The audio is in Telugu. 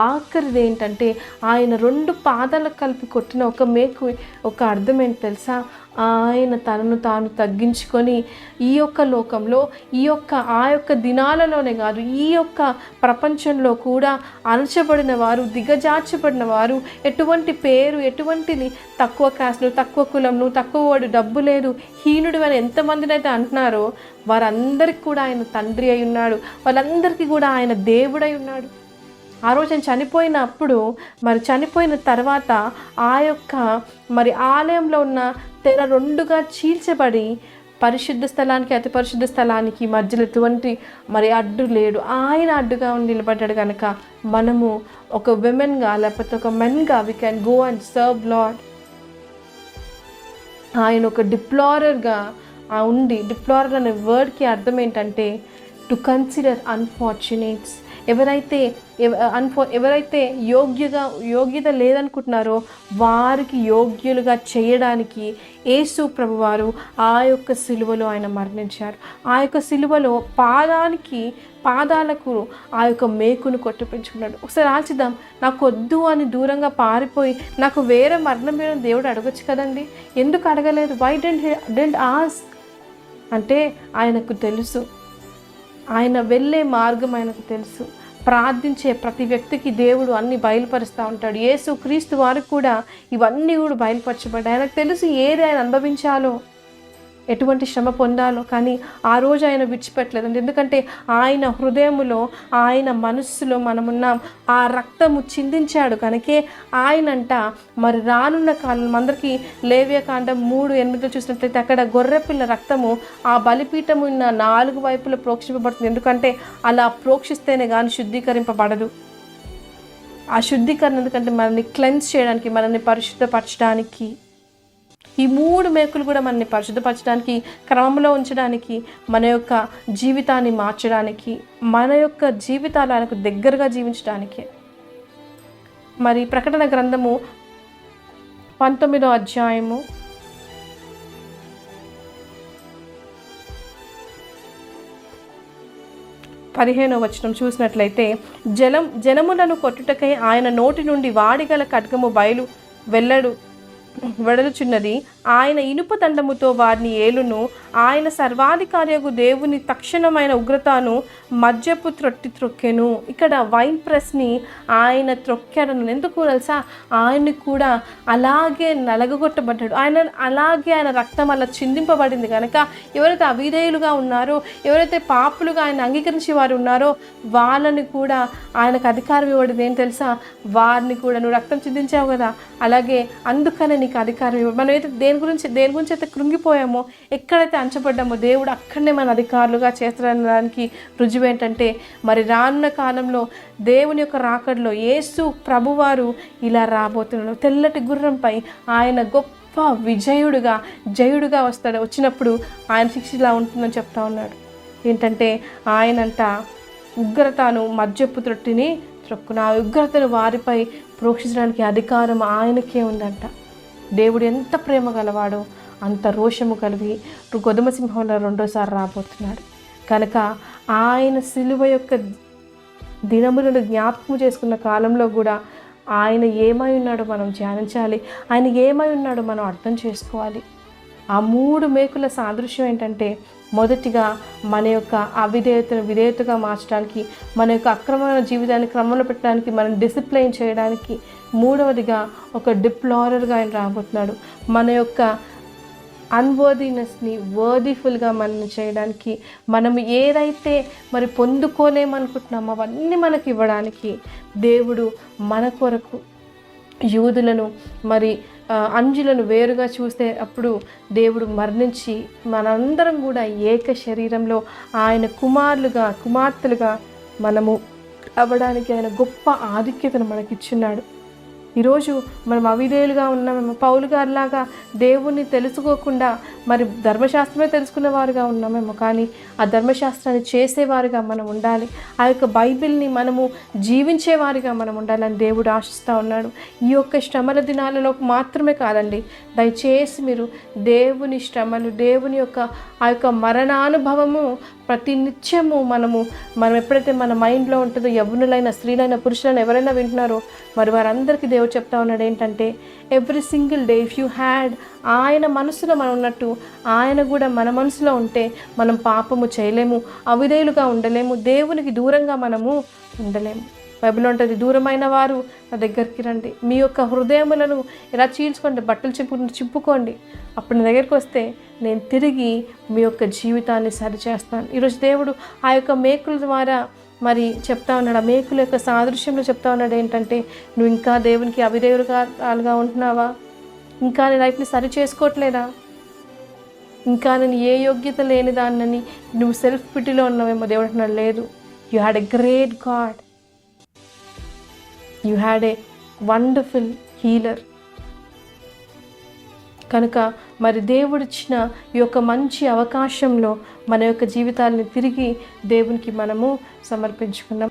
ఆఖరిది ఏంటంటే ఆయన రెండు పాదాలకు కలిపి కొట్టిన ఒక మేకు ఒక అర్థం ఏంటి తెలుసా? ఆయన తనను తాను తగ్గించుకొని ఈ యొక్క లోకంలో ఈ యొక్క ఆ యొక్క దినాలలోనే కాదు ఈ యొక్క ప్రపంచంలో కూడా అలచబడిన వారు దిగజార్చబడిన వారు ఎటువంటి పేరు ఎటువంటిది తక్కువ కాస్ట్లు తక్కువ కులంను తక్కువ వాడు డబ్బు లేదు హీనుడు అని ఎంతమందిని అయితే అంటున్నారో వారందరికీ కూడా ఆయన తండ్రి అయి ఉన్నాడు వాళ్ళందరికీ కూడా ఆయన దేవుడై ఉన్నాడు. ఆ రోజు ఆయన చనిపోయినప్పుడు మరి చనిపోయిన తర్వాత ఆ యొక్క మరి ఆలయంలో ఉన్న తెర రెండుగా చీల్చబడి పరిశుద్ధ స్థలానికి అతి పరిశుద్ధ స్థలానికి మధ్యలో ఎటువంటి మరి అడ్డు లేడు. ఆయన అడ్డుగా ఉండి నిలబడ్డాడు కనుక మనము ఒక విమెన్గా లేకపోతే ఒక మెన్గా we can go and serve lord ఆయన ఒక డిప్లారర్గా ఉండి డిప్లారర్ అనే వర్డ్కి అర్థం ఏంటంటే టు కన్సిడర్ అన్ఫార్చునేట్స్ ఎవరైతే అన్ఫో ఎవరైతే యోగ్యగా యోగ్యత లేదనుకుంటున్నారో వారికి యోగ్యులుగా చేయడానికి యేసు ప్రభువారు ఆ యొక్క సిలువలో ఆయన మరణించారు. ఆ యొక్క సిలువలో పాదానికి పాదాలకు ఆ యొక్క మేకును కొట్టుపించుకున్నాడు. ఒకసారి ఆచిద్దాం నాకు వద్దు అని దూరంగా పారిపోయి నాకు వేరే మరణం మీద దేవుడు అడగచ్చు కదండి? ఎందుకు అడగలేదు? వై డెంట్ డెంట్ ఆస్ అంటే ఆయనకు తెలుసు. ఆయన వెళ్ళే మార్గం ఆయనకు తెలుసు. ప్రార్థించే ప్రతి వ్యక్తికి దేవుడు అన్ని బయలుపరుస్తూ ఉంటాడు. యేసు క్రీస్తు వారికి కూడా ఇవన్నీ కూడా బయలుపరచబడ్డాయి. ఆయనకు తెలుసు ఏది ఆయన అనుభవించాలో. ఎటువంటి శ్రమ పొందాలో కానీ ఆ రోజు ఆయన విడిచిపెట్టలేదండి ఎందుకంటే ఆయన హృదయములో ఆయన మనస్సులో మనమున్నాం. ఆ రక్తము చిందించాడు కనుకే ఆయనంట మరి రానున్న కాలం అందరికీ లేవ్యకాండం మూడు ఎనిమిదిలో చూసినట్లయితే అక్కడ గొర్రెపిల్ల రక్తము ఆ బలిపీఠము ఉన్న నాలుగు వైపులా ప్రోక్షింపబడుతుంది. ఎందుకంటే అలా ప్రోక్షిస్తేనే కానీ శుద్ధీకరింపబడదు. ఆ శుద్ధీకరణ ఎందుకంటే మనల్ని క్లెన్స్ చేయడానికి మనల్ని పరిశుద్ధపరచడానికి. ఈ మూడు మేకులు కూడా మనల్ని పరిశుద్ధపరచడానికి క్రమంలో ఉంచడానికి మన యొక్క జీవితాన్ని మార్చడానికి మన యొక్క జీవితాలకు దగ్గరగా జీవించడానికి. మరి ప్రకటన గ్రంథము పంతొమ్మిదో అధ్యాయము పదిహేనో వచనం చూసినట్లయితే జలం జనములను కొట్టుటకై ఆయన నోటి నుండి వాడిగల ఖడ్గము బయలు వెళ్ళడు. వెడలుచున్నది ఆయన ఇనుప దండముతో వారిని ఏలును ఆయన సర్వాధికారియకు దేవుని తక్షణమైన ఉగ్రతను మద్యపు త్రొట్టి త్రొక్కెను. ఇక్కడ వైన్ ప్రెస్ని ఆయన త్రొక్కాడను ఎందుకు తెలుసా? ఆయన్ని కూడా అలాగే నలగగొట్టబడ్డాడు. ఆయన అలాగే ఆయన రక్తం అలా చిందింపబడింది కనుక ఎవరైతే అవిధేయులుగా ఉన్నారో ఎవరైతే పాపులుగా ఆయన అంగీకరించి వారు ఉన్నారో వాళ్ళని కూడా ఆయనకు అధికారం ఇవ్వడం ఏం తెలుసా? వారిని కూడా నువ్వు రక్తం చిందించావు కదా అలాగే అందుకనే నీకు అధికారం ఇవ్వ. మనం అయితే దేని గురించి దేని గురించి అయితే కృంగిపోయామో ఎక్కడైతే అంచబడ్డామో దేవుడు అక్కడనే మన అధికారులుగా చేస్తారనడానికి రుజువు ఏంటంటే మరి రానున్న కాలంలో దేవుని యొక్క రాకడలో యేసు ప్రభువారు ఇలా రాబోతున్నాడు. తెల్లటి గుర్రంపై ఆయన గొప్ప విజయుడుగా జయుడుగా వస్తాడు. వచ్చినప్పుడు ఆయన శిక్ష ఇలా ఉంటుందని చెప్తా ఉన్నాడు. ఏంటంటే ఆయనంట ఉగ్రతను మద్యపు త్రొట్టిని త్రొక్కున ఆ ఉగ్రతను వారిపై ప్రోక్షించడానికి అధికారం ఆయనకే ఉందంట. దేవుడు ఎంత ప్రేమ గలవాడో అంత రోషము కలిగి గొదమసింహంలో రెండోసారి రాబోతున్నాడు. కనుక ఆయన సిలువ యొక్క దినములను జ్ఞాపకం చేసుకున్న కాలంలో కూడా ఆయన ఏమై ఉన్నాడో మనం ధ్యానించాలి. ఆయన ఏమై ఉన్నాడో మనం అర్థం చేసుకోవాలి. ఆ మూడు మేకుల సాదృశ్యం ఏంటంటే మొదటిగా మన యొక్క అవిధేయతను విధేయతగా మార్చడానికి మన యొక్క అక్రమమైన జీవితాన్ని క్రమంలో పెట్టడానికి మనం డిసిప్లైన్ చేయడానికి మూడవదిగా ఒక డిప్లారర్గా ఆయన రాబోతున్నాడు. మన యొక్క అన్వర్దినెస్ని వర్దిఫుల్గా మనం చేయడానికి మనం ఏదైతే మరి పొందుకోలేమనుకుంటున్నామో అవన్నీ మనకి ఇవ్వడానికి దేవుడు మన కొరకు యూదులను మరి అంజులను వేరుగా చూస్తే అప్పుడు దేవుడు మరణించి మనందరం కూడా ఏక శరీరంలో ఆయన కుమారులుగా కుమార్తెలుగా మనము అవ్వడానికి ఆయన గొప్ప ఆధిక్యతను మనకిచ్చున్నాడు. ఈరోజు మనం అవిధేయులుగా ఉన్నామేమో పౌలు గారిలాగా దేవుణ్ణి తెలుసుకోకుండా మరి ధర్మశాస్త్రమే తెలుసుకున్న వారుగా ఉన్నామేమో కానీ ఆ ధర్మశాస్త్రాన్ని చేసేవారుగా మనం ఉండాలి. ఆ యొక్క బైబిల్ని మనము జీవించేవారిగా మనం ఉండాలని దేవుడు ఆశిస్తూ ఉన్నాడు. ఈ యొక్క శ్రమల దినాలలో మాత్రమే కాదండి దయచేసి మీరు దేవుని శ్రమలు దేవుని యొక్క ఆ యొక్క మరణానుభవము ప్రతి నిత్యము మనము మనం ఎప్పుడైతే మన మైండ్లో ఉంటుందో యవ్వనులైన స్త్రీలైన పురుషులైన ఎవరైనా వింటున్నారో మరి వారందరికీ దేవుడు చెప్తా ఉన్నాడు ఏంటంటే every single day if you had ఆయన మనసులో మనం ఉన్నట్టు ఆయన కూడా మన మనసులో ఉంటే మనం పాపము చేయలేము అవిధేయులుగా ఉండలేము దేవునికి దూరంగా మనము ఉండలేము. బైబిల్ ఉంటుంది దూరమైన వారు నా దగ్గరికి రండి. మీ యొక్క హృదయములను ఇలా చీల్చుకోండి బట్టలు చెప్పు చిప్పుకోండి అప్పుడు నా దగ్గరికి వస్తే నేను తిరిగి మీ యొక్క జీవితాన్ని సరిచేస్తాను. ఈరోజు దేవుడు ఆ యొక్క మేకుల ద్వారా మరి చెప్తా ఉన్నాడు. ఆ మేకుల యొక్క సాదృశ్యంలో చెప్తా ఉన్నాడు ఏంటంటే నువ్వు ఇంకా దేవునికి అవిదేవులుగా ఉంటున్నావా? ఇంకా నీ లైఫ్ని సరి చేసుకోవట్లేదా ఇంకా నేను ఏ యోగ్యత లేని దాన్నని నువ్వు సెల్ఫ్ పిటిలో ఉన్నావేమో దేవుడు అంటున్నాడు లేదు. You had a great god you had a wonderful healer కనుక మరి దేవుడిచ్చిన ఈ యొక్క మంచి అవకాశంలో మన యొక్క జీవితాలని తిరిగి దేవునికి మనము సమర్పించుకున్నాం.